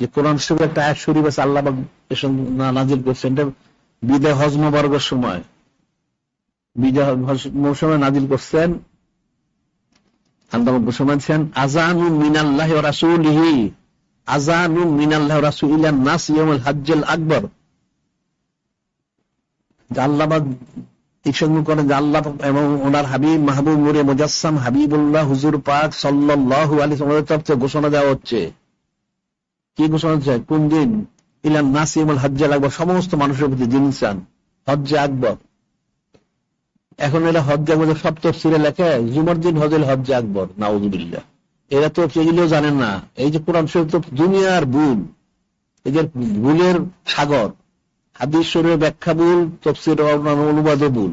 যে কোরআন শরীফ একটা আয়াত শরীফ আছে, আল্লাহ পাক এর সঙ্গে না- নাজিল করছেন এটা বিদায় সময়। নাজিল করছেন। এবং ওনার হাবিব মাহবুব হাবিবুল্লাহ ঘোষণা দেওয়া হচ্ছে। কি ঘোষণা হচ্ছে কোন দিন ইলান নাসিমুল হজ্জুল আকবর সমস্ত মানুষের প্রতি জিনসান হজ্জে আকবর। এখন এরা হজ্জে আকবর সব তফসিরে লেখে, জুমার দিন হজেল হজ্জে আকবর, নাউজুবিল্লাহ। এরা তো এগুলো জানেন না। এই যে কোরআন শরীফ তো দুনিয়ার ভুল। এদের ভুলের সাগর। হাদিস ব্যাখ্যা ভুল তফসির অনুবাদ ভুল।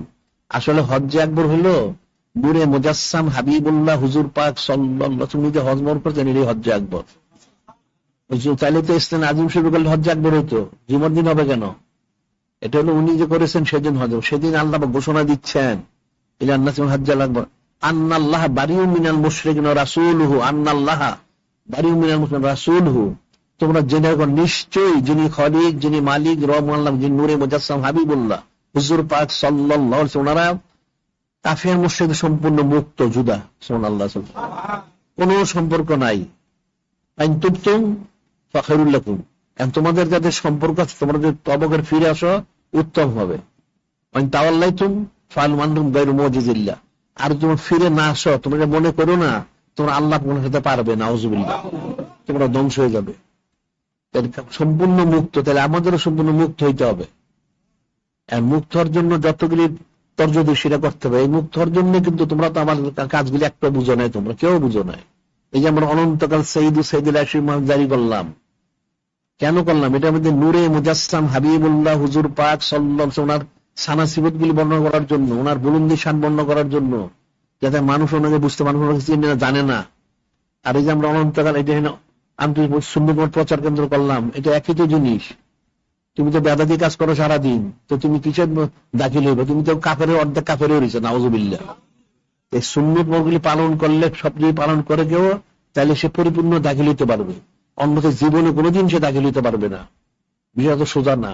আসলে হজ্জে আকবর হলো নূরে মুজাসসাম হাবিবুল্লাহ হুজুর পাক সাল্লাল্লাহু তুমি যে হজ করছেন এটাই হজ্জে আকবর। তাহলে তো ইসলাম আজিম শুরু করলে আকবর হইতো। জুমার দিন হবে কেন? এটা হলো উনি যে করেছেন সেদিন হজ সেদিন আল্লাহ ঘোষণা দিচ্ছেন যিনি সম্পূর্ণ মুক্ত জুদা সুবহানাল্লাহ কোনো সম্পর্ক নাই। তুবতুম ফাখরুল লাকুম। এখন তোমাদের যাদের সম্পর্ক আছে, তোমরা যদি তবকের ফিরে আসো, উত্তম হবে। আর তুমি ফিরে না আসো তোমরা এটা মনে করো না, তোমরা আল্লাহ মনে হতে পারবে না আউযুবিল্লাহ তোমরা ধ্বংস হয়ে যাবে। সম্পূর্ণ মুক্ত, তাহলে আমাদেরও সম্পূর্ণ মুক্ত হইতে হবে। মুক্ত হওয়ার জন্য যতগুলি তর্জদি সেটা করতে হবে। এই মুক্ত হওয়ার জন্য কিন্তু তোমরা তো আমার কাজগুলি একটা বুঝো নাই, তোমরা কেউ বুঝো নাই। এই যে আমরা অনন্তকাল সঈদু সঈদুল আশিম জারি করলাম। কেন করলাম? এটা মধ্যে নূরে মুজাসসাম হাবিবুল্লাহ হুজুর পাক সাল্লাম ওনার সানা সিবত গুলি বর্ণনা করার জন্য, ওনার বুলন্দি শান বর্ণনা করার জন্য, যাতে মানুষ ওনাকে বুঝতে মানুষ জানে না। আর এই যে আমরা অনন্তকাল এটা সুন্দর প্রচার কেন্দ্র করলাম, এটা একই তো জিনিস। তুমি তো বেদাদি কাজ করো সারাদিন, তো তুমি কিসের দাখিল হইবে? তুমি তো কাপের অর্ধেক কাপের হয়েছে নাউজুবিল্লাহ। এই সুন্নত পালন করলে, সব যদি পালন করে কেউ, তাহলে সে পরিপূর্ণ দাখিল হইতে পারবে। অন্যথা জীবনে কোনোদিন সে তাকে হইতে পারবে না। বিশেষত সোজা না।